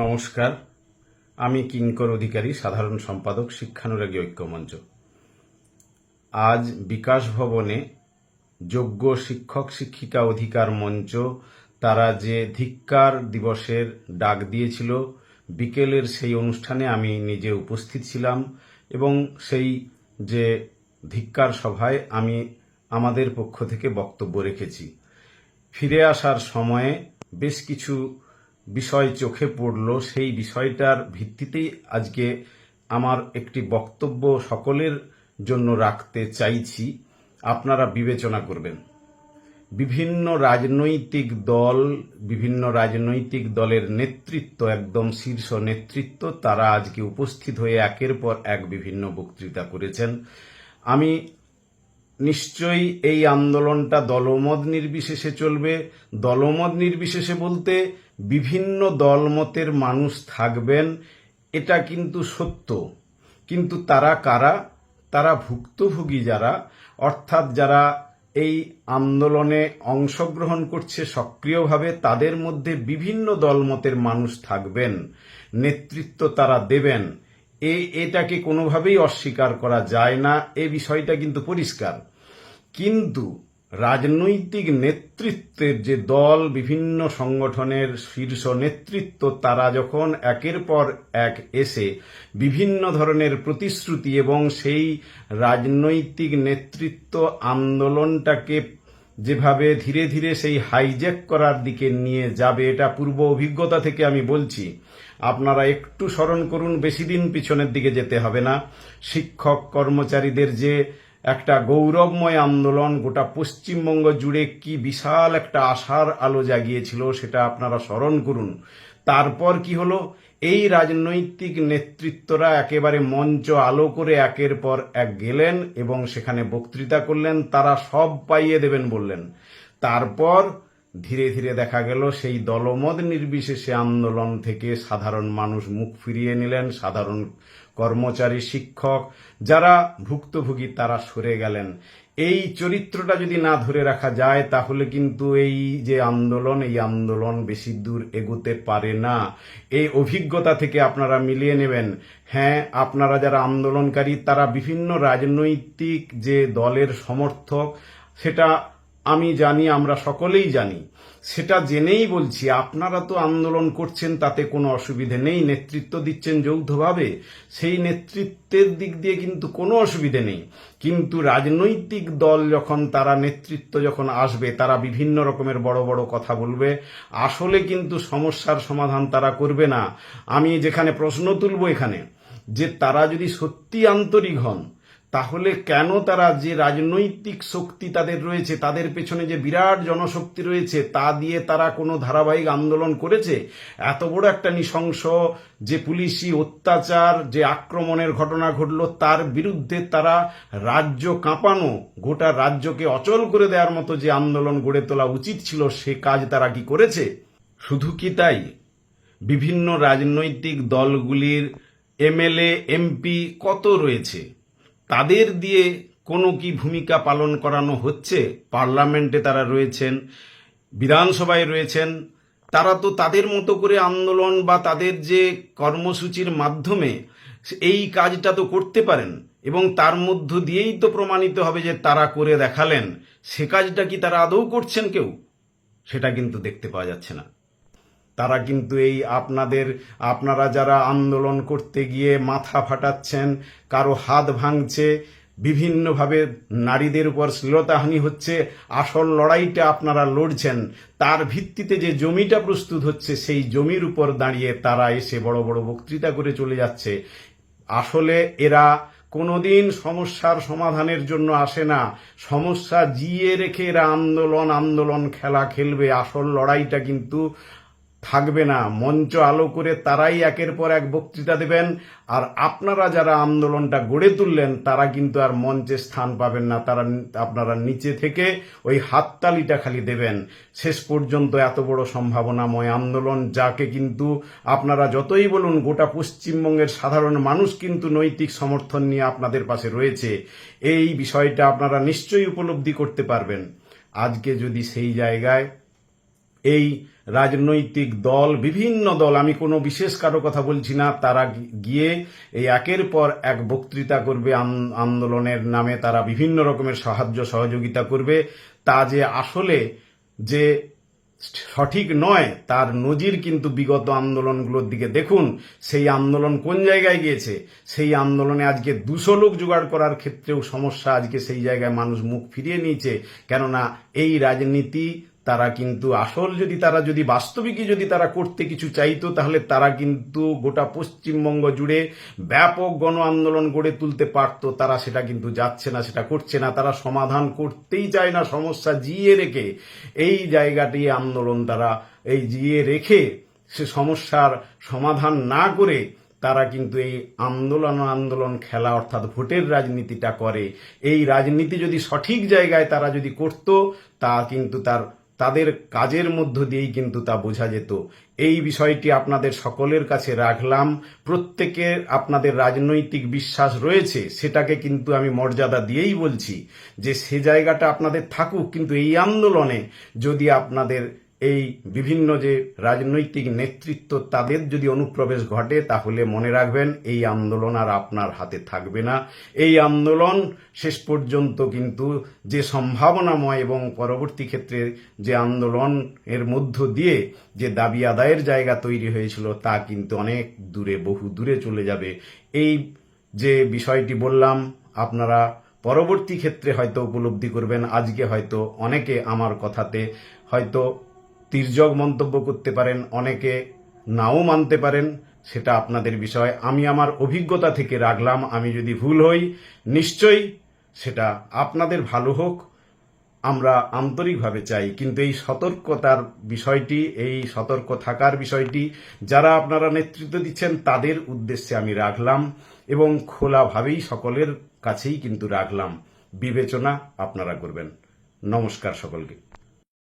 নমস্কার। আমি কিঙ্কর অধিকারী, সাধারণ সম্পাদক, শিক্ষানুরাগী ঐক্যমঞ্চ। আজ বিকাশ ভবনে যোগ্য শিক্ষক, শিক্ষিকা অধিকার মঞ্চ তারা যে ধিক্কার দিবসের ডাক দিয়েছিল, বিকেলের সেই অনুষ্ঠানে আমি নিজে উপস্থিত ছিলাম এবং সেই যে ধিক্কার সভায় আমি আমাদের পক্ষ থেকে বক্তব্য রেখেছি। ফিরে আসার সময়ে বেশ কিছু বিষয় চোখে পড়ল, সেই বিষয়টার ভিত্তিতেই আজকে আমার একটি বক্তব্য সকলের জন্য রাখতে চাইছি। আপনারা বিবেচনা করবেন। বিভিন্ন রাজনৈতিক দল, বিভিন্ন রাজনৈতিক দলের নেতৃত্ব, একদম শীর্ষ নেতৃত্ব, তারা আজকে উপস্থিত হয়ে একের পর এক বিভিন্ন বক্তৃতা করেছেন। আমি নিশ্চয়ই এই আন্দোলনটা দলমত নির্বিশেষে চলবে। দলমত নির্বিশেষে বলতে বিভিন্ন দলমতের মানুষ থাকবেন, এটা কিন্তু সত্য। কিন্তু তারা কারা? তারা ভুক্তভোগী যারা? অর্থাৎ যারা এই আন্দোলনে অংশগ্রহণ করছে সক্রিয়ভাবে, তাদের মধ্যে বিভিন্ন দলমতের মানুষ থাকবেন। নেতৃত্ব তারা দেবেন। এ, এটাকে কোনোভাবেই অস্বীকার করা যায় না। এ বিষয়টা কিন্তু পরিষ্কার। কিন্তু রাজনৈতিক নেতৃত্বের যে দল বিভিন্ন সংগঠনের শীর্ষ নেতৃত্ব, তারা যখন একের পর এক এসে বিভিন্ন ধরনের প্রতিশ্রুতি এবং সেই রাজনৈতিক নেতৃত্ব আন্দোলনটাকে যেভাবে ধীরে ধীরে সেই হাইজ্যাক করার দিকে নিয়ে যাবে, এটা পূর্ব অভিজ্ঞতা থেকে আমি বলছি। আপনারা একটু স্মরণ করুন, বেশি দিন পিছনের দিকে যেতে হবে না। শিক্ষক, কর্মচারীদের যে একটা গৌরবময় আন্দোলন, গোটা পশ্চিমবঙ্গ জুড়ে কি বিশাল একটা আশার আলো জাগিয়েছিল সেটা আপনারা স্মরণ করুন। তারপর কি হলো? এই রাজনৈতিক নেতৃত্বরা একেবারে মঞ্চ আলো করে একের পর এক গেলেন এবং সেখানে বক্তৃতা করলেন, তারা সব পাইয়ে দেবেন বললেন। তারপর ধীরে ধীরে দেখা গেল, সেই দলমত নির্বিশেষে আন্দোলন থেকে সাধারণ মানুষ মুখ ফিরিয়ে নিলেন, সাধারণ কর্মচারী, শিক্ষক, যারা ভুক্তভোগী, তারা সরে গেলেন। এই চরিত্রটা যদি না ধরে রাখা যায়, তাহলে কিন্তু এই যে আন্দোলন, এই আন্দোলন বেশি দূর এগোতে পারে না। এই অভিজ্ঞতা থেকে আপনারা মিলিয়ে নেবেন। হ্যাঁ আপনারা যারা আন্দোলনকারী, তারা বিভিন্ন রাজনৈতিক যে দলের সমর্থক, সেটা আমি জানি, আমরা সকলেই জানি। সেটা জেনেই বলছি, আপনারা তো আন্দোলন করছেন, তাতে কোনো অসুবিধে নেই। নেতৃত্ব দিচ্ছেন যৌথভাবে, সেই নেতৃত্বের দিক দিয়ে কিন্তু কোনো অসুবিধে নেই। কিন্তু রাজনৈতিক দল যখন, তারা নেতৃত্ব যখন আসবে, তারা বিভিন্ন রকমের বড় বড় কথা বলবে। আসলে কিন্তু সমস্যার সমাধান তারা করবে না। আমি যেখানে প্রশ্ন তুলব এখানে, যে তারা যদি সত্যি আন্তরিক হন তাহলে কেন তারা যে রাজনৈতিক শক্তি তাদের রয়েছে, তাদের পেছনে যে বিরাট জনশক্তি রয়েছে, তা দিয়ে তারা কোনো ধারাবাহিক আন্দোলন করেছে? এত বড় একটা নৃশংস যে পুলিশি অত্যাচার, যে আক্রমণের ঘটনা ঘটলো, তার বিরুদ্ধে তারা রাজ্য কাঁপানো, গোটা রাজ্যকে অচল করে দেওয়ার মতো যে আন্দোলন গড়ে তোলা উচিত ছিল, সে কাজ তারা কি করেছে? শুধু কি তাই? বিভিন্ন রাজনৈতিক দলগুলির এমএলএ, এমপি কত রয়েছে? তাদের দিয়ে কোনো কি ভূমিকা পালন করানো হচ্ছে? পার্লামেন্টে তারা রয়েছেন, বিধানসভায় রয়েছেন। তারা তো তাদের মতো করে আন্দোলন বা তাদের যে কর্মসূচির মাধ্যমে এই কাজটা তো করতে পারেন এবং তার মধ্য দিয়েই তো প্রমাণিত হবে যে তারা করে দেখালেন। সে কাজটা কি তারা আদৌ করছেন কেউ? সেটা কিন্তু দেখতে পাওয়া যাচ্ছে না। তারা কিন্তু এই আপনাদের, আপনারা যারা আন্দোলন করতে গিয়ে মাথা ফাটাচ্ছেন, কারও হাত ভাঙছে, বিভিন্নভাবে নারীদের উপর শ্লীলতাহানি হচ্ছে, আসল লড়াইটা আপনারা লড়ছেন, তার ভিত্তিতে যে জমিটা প্রস্তুত হচ্ছে, সেই জমির উপর দাঁড়িয়ে তারা এসে বড় বড় বক্তৃতা করে চলে যাচ্ছে। আসলে এরা কোনোদিন সমস্যার সমাধানের জন্য আসে না। সমস্যা জিয়ে রেখে এরা আন্দোলন আন্দোলন খেলা খেলবে। আসল লড়াইটা কিন্তু থাকবে না। মঞ্চ আলো করে তারাই একের পর এক বক্তৃতা দেবেন। আর আপনারা যারা আন্দোলনটা গড়ে তুললেন, তারা কিন্তু আর মঞ্চে স্থান পাবেন না। তারা আপনারা নিচে থেকে ওই হাততালিটা খালি দেবেন। শেষ পর্যন্ত এত বড় সম্ভাবনাময় আন্দোলন যাকে কিন্তু আপনারা যতই বলুন, গোটা পশ্চিমবঙ্গের সাধারণ মানুষ কিন্তু নৈতিক সমর্থন নিয়ে আপনাদের পাশে রয়েছে। এই বিষয়টা আপনারা নিশ্চয়ই উপলব্ধি করতে পারবেন। আজকে যদি সেই জায়গায় এই রাজনৈতিক দল, বিভিন্ন দল, আমি কোনো বিশেষ কারও কথা বলছি না, তারা গিয়ে এই একের পর এক বক্তৃতা করবে আন্দোলনের নামে তারা বিভিন্ন রকমের সাহায্য, সহযোগিতা করবে। তা যে আসলে যে সঠিক নয়, তার নজির কিন্তু বিগত আন্দোলনগুলোর দিকে। দেখুন, সেই আন্দোলন কোন জায়গায় গিয়েছে? সেই আন্দোলনে আজকে দুশো লোক জোগাড় করার ক্ষেত্রেও সমস্যা আজকে সেই জায়গায় মানুষ মুখ ফিরিয়ে নিয়েছে। কেননা এই রাজনীতি তারা কিন্তু আসল যদি তারা যদি বাস্তবিকই যদি তারা করতে কিছু চাইতো, তাহলে তারা কিন্তু গোটা পশ্চিমবঙ্গ জুড়ে ব্যাপক গণ আন্দোলন গড়ে তুলতে পারতো। তারা সেটা কিন্তু যাচ্ছে না, সেটা করছে না। তারা সমাধান করতেই চায় না, সমস্যা জিয়ে রেখে। এই জায়গাটি আন্দোলন তারা এই জিয়ে রেখে সে সমস্যার সমাধান না করে তারা কিন্তু এই আন্দোলন আন্দোলন খেলা অর্থাৎ ভোটের রাজনীতিটা করে। এই রাজনীতি যদি সঠিক জায়গায় তারা যদি করত, তা কিন্তু তার তাদের কাজের মধ্য দিয়েই কিন্তু তা বোঝা যেত। এই বিষয়টি আপনাদের সকলের কাছে রাখলাম। প্রত্যেকের আপনাদের রাজনৈতিক বিশ্বাস রয়েছে, সেটাকে কিন্তু আমি মর্যাদা দিয়েই বলছি যে সে জায়গাটা আপনাদের থাকুক, কিন্তু এই আন্দোলনে যদি আপনাদের এই বিভিন্ন যে রাজনৈতিক নেতৃত্ব, তাদের যদি অনুপ্রবেশ ঘটে, তাহলে মনে রাখবেন এই আন্দোলন আর আপনার হাতে থাকবে না। এই আন্দোলন শেষ পর্যন্ত কিন্তু যে সম্ভাবনাময় এবং পরবর্তী ক্ষেত্রে যে আন্দোলন এর মধ্য দিয়ে যে দাবি আদায়ের জায়গা তৈরি হয়েছিল, তা কিন্তু অনেক দূরে, বহু দূরে চলে যাবে। এই যে বিষয়টি বললাম, আপনারা পরবর্তী ক্ষেত্রে হয়তো উপলব্ধি করবেন। আজকে হয়তো অনেকে আমার কথাতে হয়তো তির্যক মন্তব্য করতে পারেন, অনেকে নাও মানতে পারেন, সেটা আপনাদের বিষয়। আমি আমার অভিজ্ঞতা থেকে রাখলাম, আমি যদি ভুল হই, নিশ্চয়ই সেটা আপনাদের ভালো হোক, আমরা আন্তরিকভাবে চাই। কিন্তু এই সতর্কতার বিষয়টি, এই সতর্ক থাকার বিষয়টি, যারা আপনারা নেতৃত্ব দিচ্ছেন, তাদের উদ্দেশ্যে আমি রাখলাম এবং খোলাভাবেই সকলের কাছেই কিন্তু রাখলাম। বিবেচনা আপনারা করবেন। নমস্কার সকলকে।